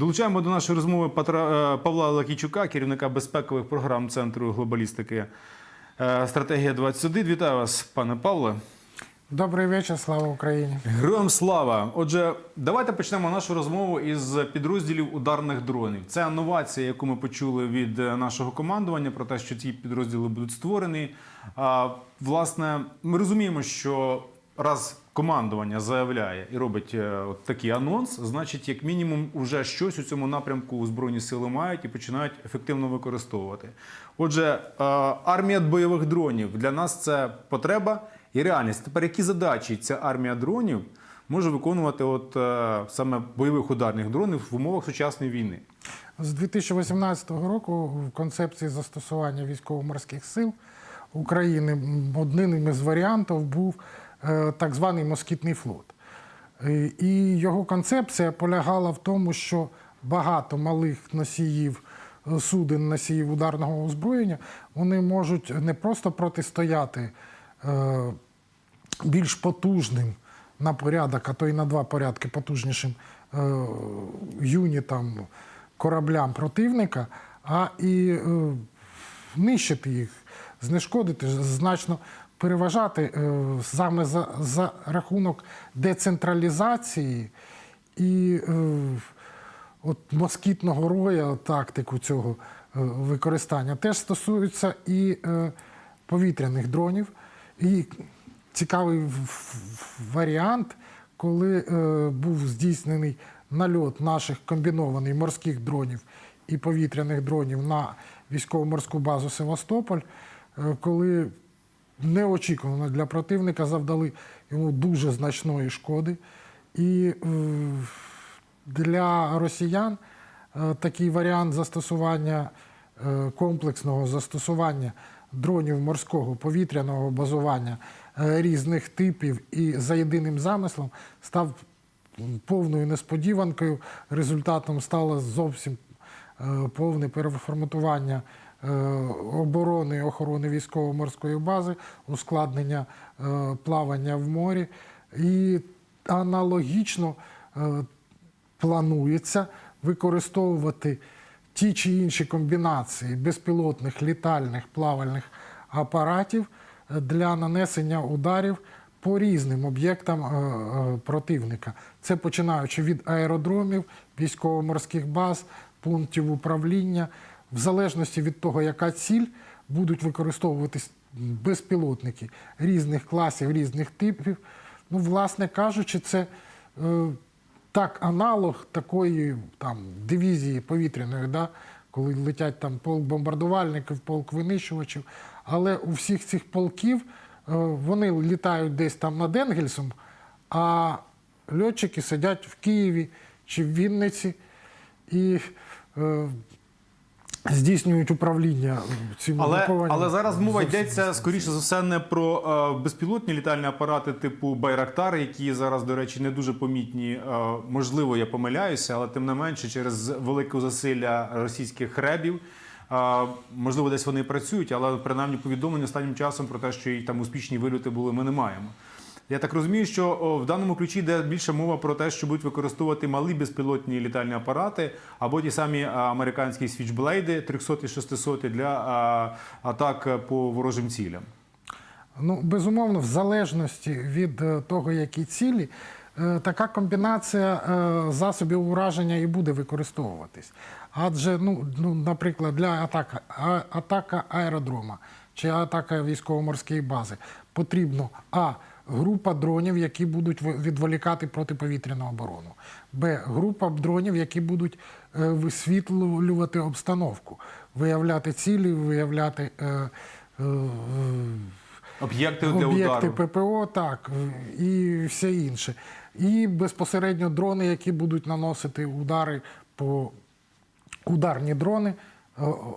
Долучаємо до нашої розмови е, Павла Лакійчука, керівника безпекових програм Центру глобалістики е, Стратегія 21. Вітаю вас, пане Павле. Добрий вечір, слава Україні. Героям слава! Отже, давайте почнемо нашу розмову із підрозділів ударних дронів. Це новація, яку ми почули від е, нашого командування про те, що ці підрозділи будуть створені. А, власне, ми розуміємо, що раз командування заявляє і робить е, от такий анонс, значить, як мінімум, вже щось у цьому напрямку збройні сили мають і починають ефективно використовувати. Отже, е, армія бойових дронів для нас це потреба і реальність. Тепер які задачі ця армія дронів може виконувати, от е, саме бойових ударних дронів в умовах сучасної війни? З 2018 року в концепції застосування військово-морських сил України одним із варіантів був так званий москітний флот. Е, І його концепція полягала в тому, що багато малих носіїв е, суден, носіїв ударного озброєння, вони можуть не просто протистояти е, більш потужним на порядок, а то й на два порядки потужнішим е, юнітам, кораблям противника, а і е, нищити їх, знешкодити, значно переважати е, саме за, за рахунок децентралізації і е, от москітного роя тактику цього е, використання теж стосується і повітряних дронів. І цікавий варіант, коли був здійснений нальот наших комбінованих морських дронів і повітряних дронів на військово-морську базу Севастополь, коли неочікувано для противника завдали йому дуже значної шкоди. І е, для росіян е, такий варіант застосування е, комплексного застосування дронів морського повітряного базування різних типів і за єдиним замислом став повною несподіванкою. Результатом стало зовсім повне переформатування оборони і охорони військово-морської бази, ускладнення е, плавання в морі. І аналогічно е, планується використовувати ті чи інші комбінації безпілотних літальних плавальних апаратів е, для нанесення ударів по різним об'єктам е, е, противника. Це починаючи від аеродромів, військово-морських баз, пунктів управління. В залежності від того, яка ціль, будуть використовуватись безпілотники різних класів, різних типів. Ну, власне кажучи, це е, так аналог такої там дивізії повітряної, да? коли летять там полк бомбардувальників, полк винищувачів. Але у всіх цих полків е, вони літають десь там над Енгельсом, а льотчики сидять в Києві чи в Вінниці і е, здійснюють управління цим Але, але зараз мова йдеться скоріше за все не про е, безпілотні літальні апарати типу Байрактар, які зараз, до речі, не дуже помітні. Е, можливо, я помиляюся, але тим не менше, через велике засилля російських ребів. е, можливо, десь вони працюють, але принаймні повідомлення останнім часом про те, що і там успішні вильоти були, ми не маємо. Я так розумію, що в даному ключі йде більше мова про те, що будуть використовувати малі безпілотні літальні апарати або ті самі американські свічблейди 300 і 600 для атак по ворожим цілям. Ну, безумовно, в залежності від е, того, які цілі, е, така комбінація е, засобів ураження і буде використовуватись. Адже, ну, ну наприклад, для атаки, а- атака аеродрома чи атака військово-морської бази потрібно а. Група дронів, які будуть відволікати протиповітряну оборону. Б. Група дронів, які будуть е, висвітлювати обстановку, виявляти цілі, виявляти е, е, Об'єкти для об'єкти. ППО, так, і все інше. І безпосередньо дрони, які будуть наносити удари по ударні дрони,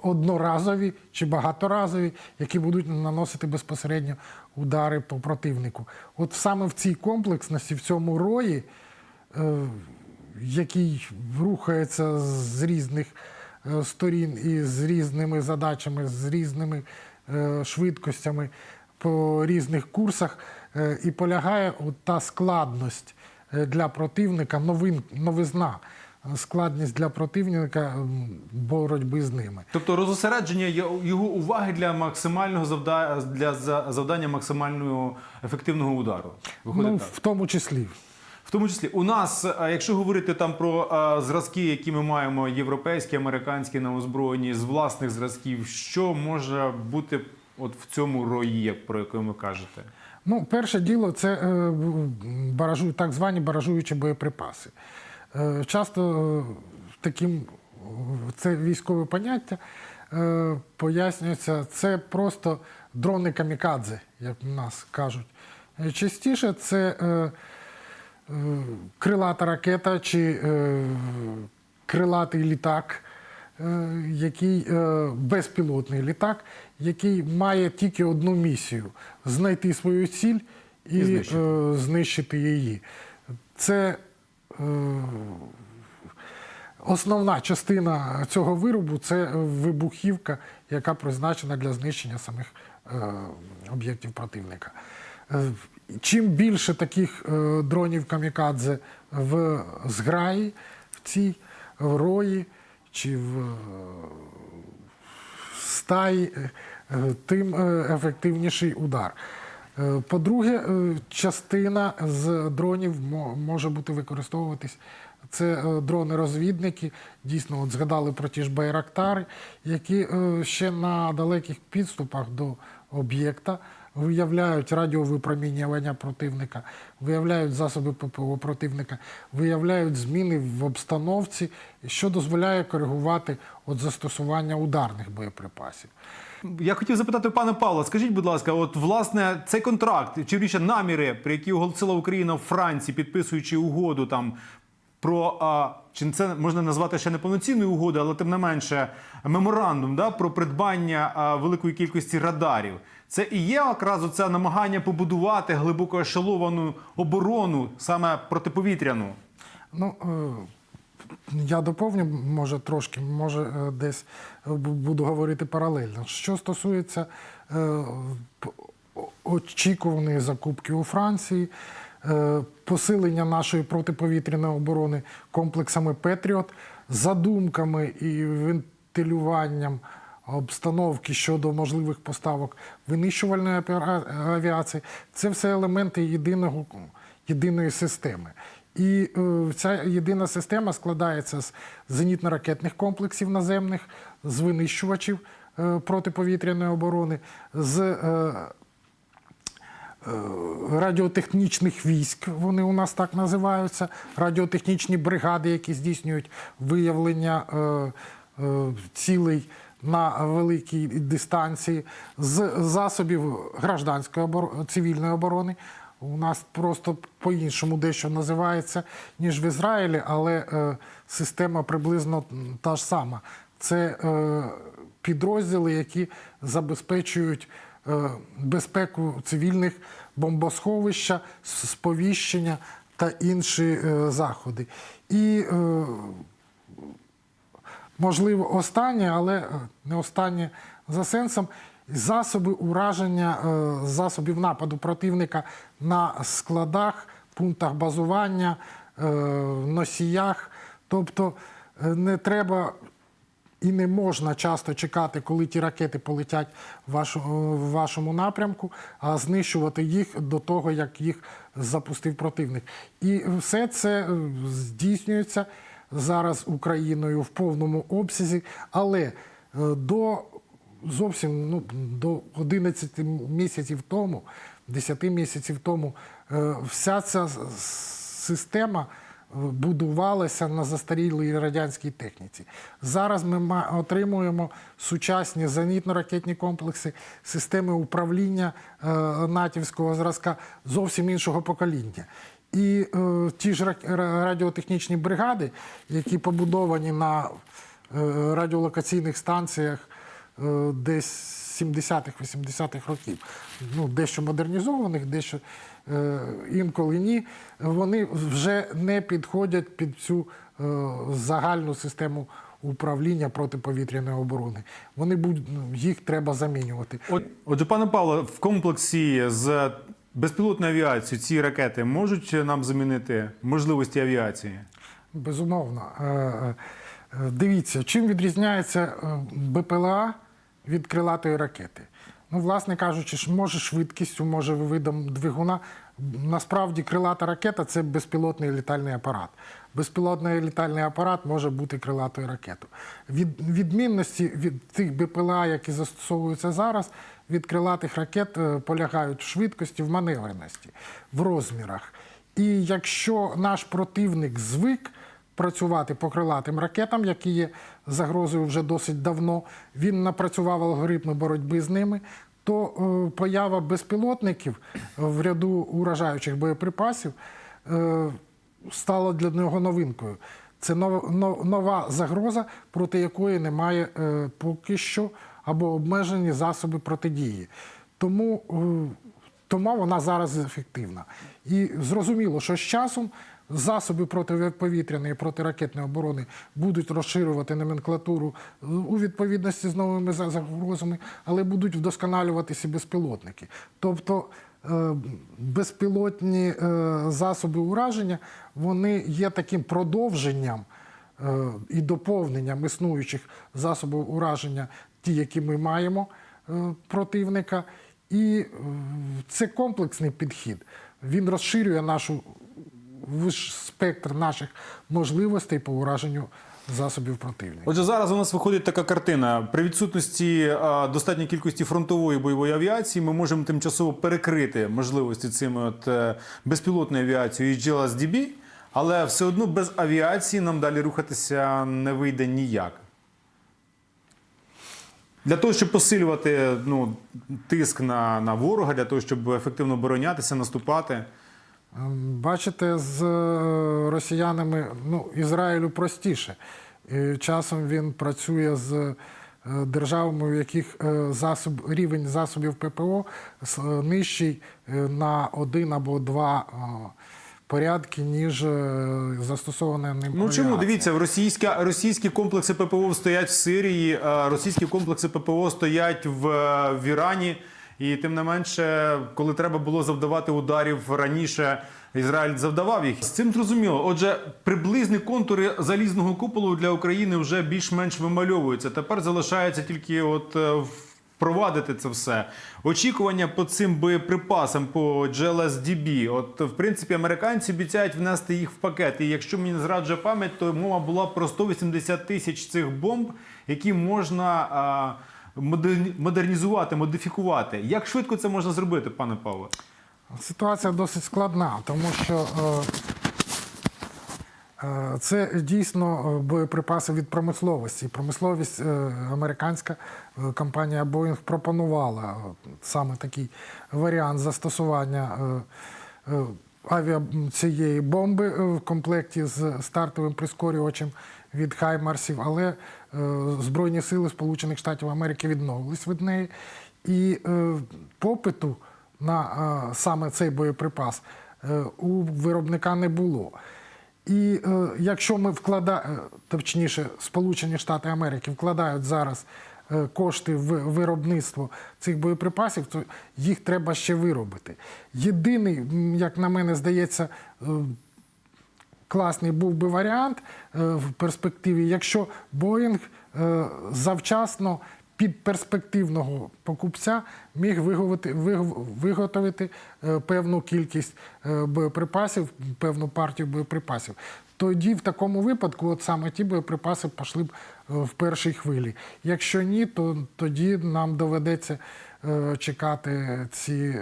одноразові чи багаторазові, які будуть наносити безпосередньо удари по противнику. От саме в цій комплексності, в цьому рої, е, який рухається з різних е, сторін і з різними задачами, з різними е, швидкостями по різних курсах, і полягає от та складність для противника, новин, новизна складність для противника боротьби з ними. Тобто розосередження його уваги для максимального завда... для завдання максимального ефективного удару. Виходить Ну, так. в тому числі. В тому числі у нас, е, якщо говорити там про е, зразки, які ми маємо, європейські, американські на озброєнні, з власних зразків, що може бути от в цьому рої, як про яке ви кажете? Ну, перше діло це е, баражу, так звані баражуючі боєприпаси. Е, часто е, таким це військове поняття е, пояснюється, це просто дрони камікадзе, як в нас кажуть. Частіше це крилата ракета чи крилатий літак, який безпілотний літак, який має тільки одну місію знайти свою ціль і, І знищити. знищити її. Це основна частина цього виробу це вибухівка, яка призначена для знищення самих е, об'єктів противника. Е, Чим більше таких е, дронів камікадзе в зграї, в цій в рої чи в е, стаї, е, е, тим е, ефективніший удар. Е, По-друге, е, частина з дронів може бути використовуватись. Це е, дрони-розвідники. Дійсно, от згадали про ті ж байрактари, які ще на далеких підступах до об'єкта виявляють радіовипромінювання противника, виявляють засоби ППО противника, виявляють зміни в обстановці, що дозволяє коригувати от застосування ударних боєприпасів. Я хотів запитати пана Павла, скажіть, будь ласка, от власне цей контракт, чи вірніше наміри, при які оголосила Україна в Франції, підписуючи угоду там про а, чи це можна назвати ще не повноцінною угодою, але тим не менше меморандум да, про придбання а, великої кількості радарів. Це і є якраз оце намагання побудувати глибоко ешеловану оборону, саме протиповітряну. Ну, е, я доповню, може, трошки, може, е, десь е, буду говорити паралельно. Що стосується очікуваної закупки у Франції, посилення нашої протиповітряної оборони комплексами Петріот, задумками і вентилюванням обстановки щодо можливих поставок винищувальної авіації, це все елементи єдиного, єдиної системи. І е, ця єдина система складається з зенітно-ракетних комплексів наземних, з винищувачів е, протиповітряної оборони, з е, радіотехнічних військ, вони у нас так називаються, радіотехнічні бригади, які здійснюють виявлення цілей на великій дистанції, з засобів гражданської оборони, цивільної оборони. У нас просто по-іншому дещо називається, ніж в Ізраїлі, але е, система приблизно та ж сама. Це е, підрозділи, які забезпечують е, безпеку цивільних бомбосховища, сповіщення та інші е, заходи. І е, можливо, останнє, але е, не останнє за сенсом. Засоби ураження е, засобів нападу противника на складах, пунктах базування, е, носіях. Тобто не треба і не можна часто чекати, коли ті ракети полетять в, вашу, в вашому напрямку, а знищувати їх до того, як їх запустив противник. І все це здійснюється зараз Україною в повному обсязі, але е, до зовсім ну, до 11 місяців тому, 10 місяців тому, е, вся ця система е, будувалася на застарілій радянській техніці. Зараз ми отримуємо сучасні зенітно-ракетні комплекси, системи управління натівського зразка зовсім іншого покоління. І е, ті ж радіотехнічні бригади, які побудовані на е, радіолокаційних станціях е, десь 70-х, 80-х років, ну, дещо модернізованих, дещо е, інколи ні, вони вже не підходять під цю е, загальну систему управління протиповітряної оборони. Вони будуть, ну, їх треба замінювати. От, отже, пане Павло, в комплексі з безпілотною авіацією ці ракети можуть нам замінити можливості авіації? Безумовно. Е, е, Дивіться, чим відрізняється е, БПЛА від крилатої ракети? Ну, власне кажучи, може швидкістю, може видом двигуна. Насправді крилата ракета це безпілотний літальний апарат. Безпілотний літальний апарат може бути крилатою ракетою. Від відмінності від тих БПЛА, які застосовуються зараз, від крилатих ракет е, полягають в швидкості, в маневреності, в розмірах. І якщо наш противник звик працювати по крилатим ракетам, які є загрозою вже досить давно, він напрацював алгоритми боротьби з ними, то е, поява безпілотників в ряду уражаючих боєприпасів е, стала для нього новинкою. Це нова, загроза, проти якої немає поки що або обмежені засоби протидії. Тому е, тому вона зараз ефективна. І зрозуміло, що з часом засоби протиповітряної і протиракетної оборони будуть розширювати номенклатуру у відповідності з новими загрозами, але будуть вдосконалюватися безпілотники. Тобто е, безпілотні е, засоби ураження вони є таким продовженням е, і доповненням існуючих засобів ураження, ті, які ми маємо е, противника. І е, це комплексний підхід. Він розширює нашу спектр наших можливостей по ураженню засобів противника. Отже, зараз у нас виходить така картина. При відсутності е, достатньої кількості фронтової бойової авіації ми можемо тимчасово перекрити можливості цими от е, безпілотною авіацією і GLSDB, але все одно без авіації нам далі рухатися не вийде ніяк. Для того, щоб посилювати ну, тиск на, на ворога, для того, щоб ефективно оборонятися, наступати. Ем, Бачите, з е, росіянами ну, Ізраїлю простіше. І часом він працює з е, державами, у яких е, засоб, рівень засобів ППО нижчий на один або два порядки, ніж е, застосована ним. Ну чому дивіться, російська російські комплекси ППО стоять в Сирії, а російські комплекси ППО стоять в, е, в Ірані. І тим не менше, коли треба було завдавати ударів раніше, Ізраїль завдавав їх. З цим зрозуміло. Отже, приблизні контури залізного куполу для України вже більш-менш вимальовуються. Тепер залишається тільки от е, впровадити це все. Очікування по цим боєприпасам по GLSDB. От в принципі американці обіцяють внести їх в пакет. І якщо мені зраджує пам'ять, то мова була про 180 тисяч цих бомб, які можна а, модерні- модернізувати, модифікувати. Як швидко це можна зробити, пане Павло? Ситуація досить складна, тому що е, це дійсно е, боєприпаси від промисловості. Промисловість е, американська е, компанія Boeing пропонувала е, саме такий варіант застосування е, е, авіа цієї бомби е, в комплекті з стартовим прискорювачем від Хаймарсів, але е, Збройні сили Сполучених Штатів Америки відмовились від неї. І е, попиту на е, саме цей боєприпас е, у виробника не було. І е, якщо ми вкладаємо, точніше, Сполучені Штати Америки вкладають зараз е, кошти в виробництво цих боєприпасів, то їх треба ще виробити. Єдиний, як на мене здається, е, класний був би варіант е, в перспективі, якщо Боїнг е, завчасно перспективного покупця міг виготовити е, певну кількість е, боєприпасів, певну партію боєприпасів. Тоді в такому випадку, от саме ті боєприпаси пішли б е, в першій хвилі. Якщо ні, то тоді нам доведеться чекати ці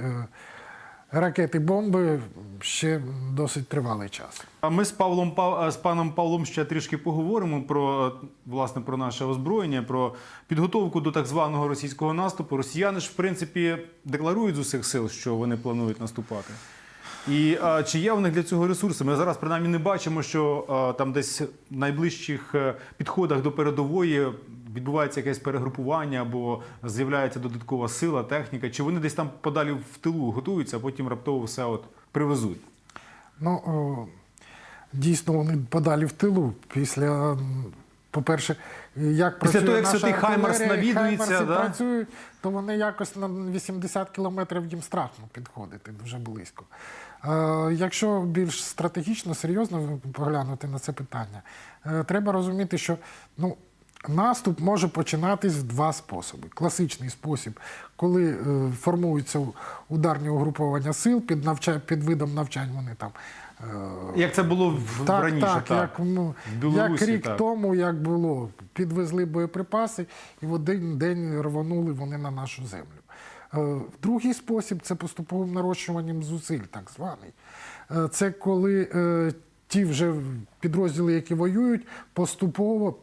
ракети бомби ще досить тривалий час. А ми з Павлом Пав- з паном Павлом ще трішки поговоримо про е, власне про наше озброєння, про підготовку до так званого російського наступу. Росіяни ж в принципі декларують з усіх сил, що вони планують наступати. І а, чи є у них для цього ресурси? Ми зараз принаймні не бачимо, що а, там десь в найближчих е, підходах до передової відбувається якесь перегрупування або з'являється додаткова сила, техніка. Чи вони десь там подалі в тилу готуються, а потім раптово все от привезуть? Ну, о, дійсно, вони подалі в тилу. Після По-перше, як Після працює того, як Святий і навідується, да? працюють, то вони якось на 80 кілометрів їм страшно підходити дуже близько. Е, якщо більш стратегічно, серйозно поглянути на це питання, е, треба розуміти, що ну, наступ може починатись в два способи. Класичний спосіб, коли е, формуються ударні угруповання сил під, навча... під видом навчань, вони там. е, Як це було в, так, раніше, так, так. Як, ну, В Білорусі, як рік так. тому, як було, підвезли боєприпаси і в один день рванули вони на нашу землю. Е, Другий спосіб це поступовим нарощуванням зусиль, так званий. Це коли ті вже підрозділи, які воюють, поступово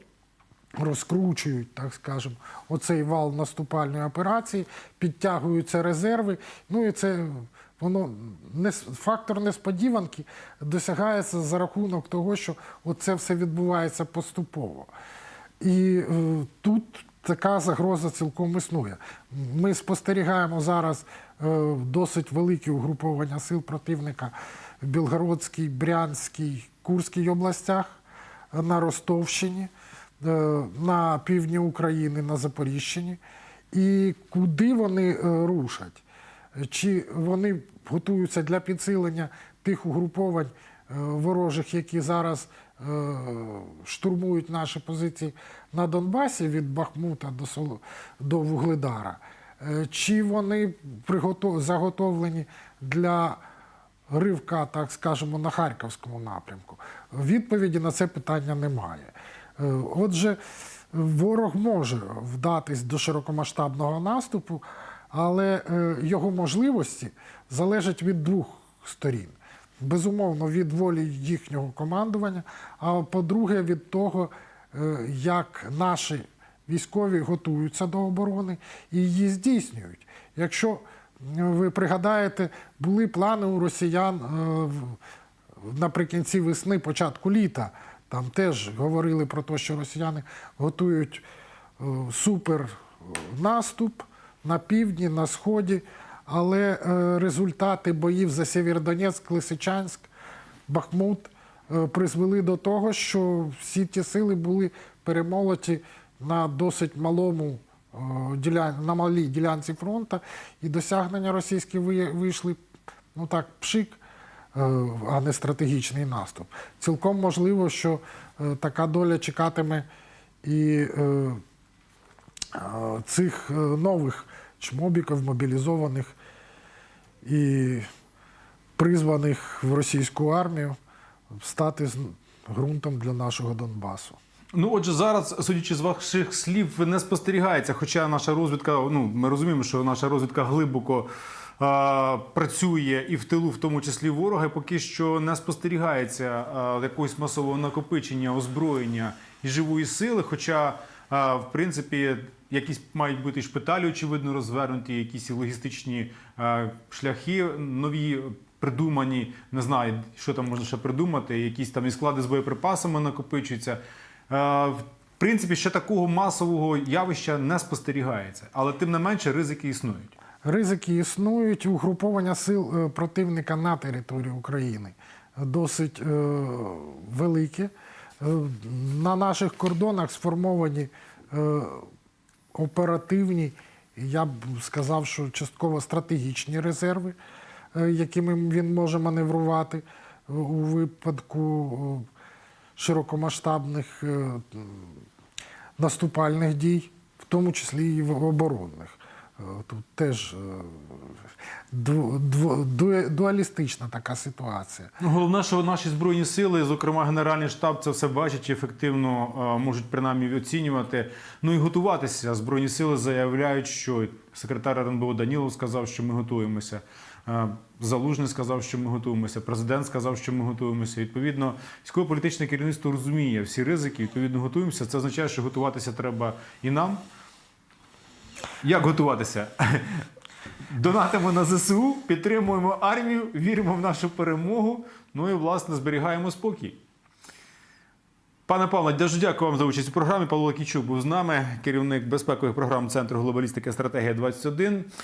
розкручують, так скажемо, оцей вал наступальної операції, підтягуються резерви. Ну і це воно не фактор несподіванки досягається за рахунок того, що оце все відбувається поступово. І е, тут така загроза цілком існує. Ми спостерігаємо зараз е, досить великі угруповання сил противника в Білгородській, Брянській, Курській областях, на Ростовщині, на півдні України, на Запоріжчині. І куди вони е, рушать? Чи вони готуються для підсилення тих угруповань е, ворожих, які зараз е, штурмують наші позиції на Донбасі від Бахмута до, Сол- до Вугледара? Е, Чи вони приготов- заготовлені для ривка, так скажемо, на Харківському напрямку? Відповіді на це питання немає. Е, Отже, ворог може вдатись до широкомасштабного наступу, але е, його можливості залежать від двох сторін. Безумовно, від волі їхнього командування, а по-друге, від того, е, як наші військові готуються до оборони і її здійснюють. Якщо ви пригадаєте, були плани у росіян наприкінці весни, початку літа. Там теж говорили про те, що росіяни готують е, супер наступ на півдні, на сході, але е, результати боїв за Сєвєродонецьк, Лисичанськ, Бахмут е, призвели до того, що всі ті сили були перемолоті на досить малому е, на малій ділянці фронту, і досягнення російські вийшли ну так, пшик, е, а не стратегічний наступ. Цілком можливо, що е, така доля чекатиме і е, е, цих е, нових чмобіків, мобілізованих і призваних в російську армію стати ґрунтом для нашого Донбасу. Ну, отже, зараз, судячи з ваших слів, не спостерігається. Хоча наша розвідка, ну ми розуміємо, що наша розвідка глибоко працює і в тилу, в тому числі ворога, поки що не спостерігається якогось масового накопичення, озброєння і живої сили. Хоча, в принципі, якісь мають бути шпиталі, очевидно, розвернуті, якісь логістичні шляхи нові придумані. Не знаю, що там можна ще придумати. Якісь там і склади з боєприпасами накопичуються. В принципі, ще такого масового явища не спостерігається, але тим не менше ризики існують. Ризики існують, угруповання сил е, противника на території України досить е, велике. Е, На наших кордонах сформовані оперативні, я б сказав, що частково стратегічні резерви, якими він може маневрувати у випадку широкомасштабних наступальних дій, в тому числі і оборонних. Е, Тут теж е, ду- ду- ду- дуалістична така ситуація. Ну, головне, що наші збройні сили, зокрема Генеральний штаб, це все бачить і ефективно е, можуть принаймні оцінювати. Ну і готуватися. Збройні сили заявляють, що секретар РНБО Данілов сказав, що ми готуємося. Залужний сказав, що ми готуємося. Президент сказав, що ми готуємося. Відповідно, військово-політичне керівництво розуміє всі ризики. Відповідно, готуємося. Це означає, що готуватися треба і нам. Як готуватися? Донатимо на ЗСУ, підтримуємо армію, віримо в нашу перемогу. Ну і власне зберігаємо спокій. Пане Павло, дуже дякую вам за участь у програмі. Павло Кічук був з нами, керівник безпекових програм Центру глобалістики стратегія 21